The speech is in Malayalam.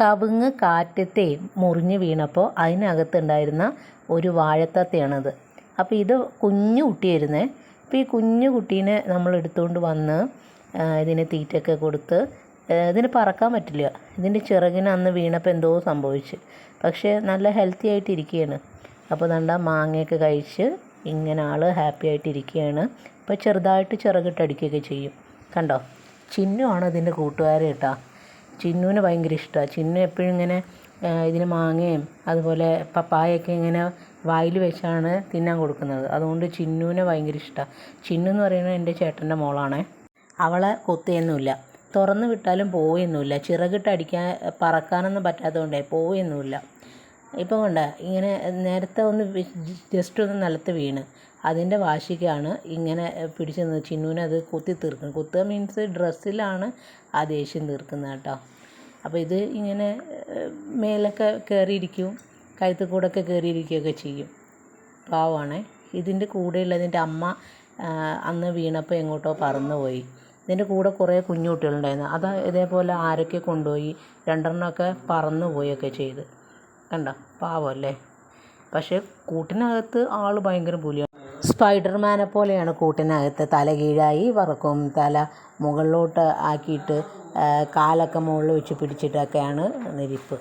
കവുങ്ങ് കാറ്റത്തെ മുറിഞ്ഞ് വീണപ്പോൾ അതിനകത്തുണ്ടായിരുന്ന ഒരു വാഴത്തത്തയാണത്. അപ്പോൾ ഇത് കുഞ്ഞു കുട്ടിയായിരുന്നേ. അപ്പോൾ ഈ കുഞ്ഞു കുട്ടീനെ നമ്മൾ എടുത്തുകൊണ്ട് വന്ന് ഇതിന് തീറ്റയൊക്കെ കൊടുത്ത് ഇതിന് പറക്കാൻ പറ്റില്ല. ഇതിന്റെ ചിറകിന് അന്ന് വീണപ്പോൾ എന്തോ സംഭവിച്ചു. പക്ഷേ നല്ല ഹെൽത്തി ആയിട്ട് ഇരിക്കുകയാണ് അപ്പോൾ നല്ല മാങ്ങയൊക്കെ കഴിച്ച് ഇങ്ങനെ ആൾ ഹാപ്പി ആയിട്ട് ഇപ്പോൾ ചെറുതായിട്ട് ചിറകിട്ടടിക്കുകയൊക്കെ ചെയ്യും. കണ്ടോ? ചിന്നുവാണ് ഇതിന്റെ കൂട്ടുകാരെ കേട്ടോ. ചിന്നുവിന് ഭയങ്കര ഇഷ്ടമാണ് ചിന്നു എപ്പോഴും ഇങ്ങനെ ഇതിന് മാങ്ങയും അതുപോലെ പപ്പായൊക്കെ ഇങ്ങനെ വായിൽ വെച്ചാണ് തിന്നാൻ കൊടുക്കുന്നത്. അതുകൊണ്ട് ചിന്നുവിനെ ഭയങ്കര ഇഷ്ടമാണ് ചിന്നു എന്ന് പറയുന്നത് എന്റെ ചേട്ടന്റെ മോളാണേ. അവളെ കൊത്തിയൊന്നുമില്ല. തുറന്നു വിട്ടാലും പോവുകയൊന്നുമില്ല ചിറകിട്ട് അടിക്കാൻ പറക്കാനൊന്നും പറ്റാത്തതുകൊണ്ടേ പോവുകയൊന്നുമില്ല ഇപ്പം കണ്ട ഇങ്ങനെ നേരത്തെ ഒന്ന് ജസ്റ്റ് ഒന്ന് നിലത്ത് വീണ്. അതിന്റെ വാശിക്കാണ് ഇങ്ങനെ പിടിച്ച് നിന്ന് ചിന്നുവിനെ അത് കുത്തി തീർക്കും കുത്തുക മീൻസ് ഡ്രസ്സിലാണ് ആ ദേഷ്യം തീർക്കുന്നത് കേട്ടോ. അപ്പോൾ ഇത് ഇങ്ങനെ മേലൊക്കെ കയറിയിരിക്കും കഴുത്തിൽ കൂടെ ഒക്കെ കയറിയിരിക്കുകയൊക്കെ ചെയ്യും. പാവമാണേ. ഇതിന്റെ കൂടെയുള്ളതിന്റെ അമ്മ അന്ന് വീണപ്പോൾ എങ്ങോട്ടോ പറന്നുപോയി. ഇതിന്റെ കൂടെ കുറേ കുഞ്ഞു കുട്ടികളുണ്ടായിരുന്നു. അത് ഇതേപോലെ ആരൊക്കെ കൊണ്ടുപോയി രണ്ടെണ്ണമൊക്കെ പറന്നുപോയൊക്കെ ചെയ്ത്. കണ്ടോ? പാവമല്ലേ പക്ഷേ കൂട്ടിനകത്ത് ആൾ ഭയങ്കര പുലിയാണ് സ്പൈഡർമാനെ പോലെയാണ് കൂട്ടിനകത്ത് തല കീഴായി വറക്കും. തല മുകളിലോട്ട് ആക്കിയിട്ട് കാലൊക്കെ മുകളിൽ വെച്ച് പിടിച്ചിട്ടൊക്കെയാണ് നിരിപ്പ്.